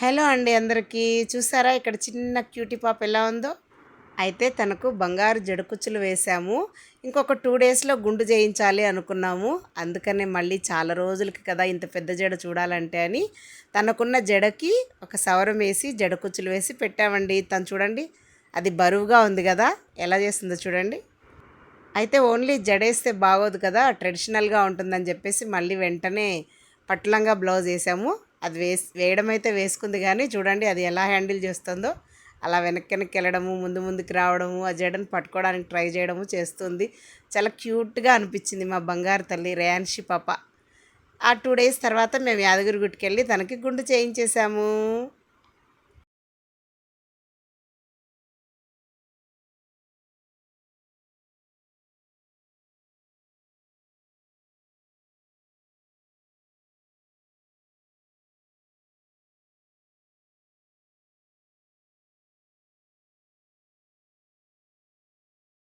Hello అండి అందరికీ. చూసారా ఇక్కడ చిన్న క్యూటీ పాప ఎలా ఉందో? అయితే తనకు బంగారు జడకుచ్చులు వేసాము ఇంకొక టూ డేస్లో గుండు చేయించాలి అనుకున్నాము. అందుకనే మళ్ళీ చాలా రోజులకి కదా ఇంత పెద్ద జడ చూడాలంటే అని తనకున్న జడకి ఒక సవరం వేసి జడకుచ్చులు వేసి పెట్టామండి. తను చూడండి అది బరువుగా ఉంది కదా. ఎలా చేస్తుందో చూడండి. అయితే ఓన్లీ జడేస్తే బాగోదు కదా ట్రెడిషనల్గా ఉంటుందని చెప్పేసి మళ్ళీ వెంటనే పట్లంగా బ్లౌజ్ వేసాము అది వేస్ వేయడం అయితే వేసుకుంది కానీ చూడండి అది ఎలా హ్యాండిల్ చేస్తుందో. అలా వెనక్కి వెనక్కి వెళ్ళడము ముందు ముందుకు రావడము ఆ జడను పట్టుకోవడానికి ట్రై చేయడము చేస్తుంది. చాలా క్యూట్గా అనిపించింది మా బంగారు తల్లి రేయాన్షి పాప. ఆ టూ డేస్ తర్వాత మేము యాదగిరి గుట్టుకెళ్ళి తనకి గుండు చేయించేసాము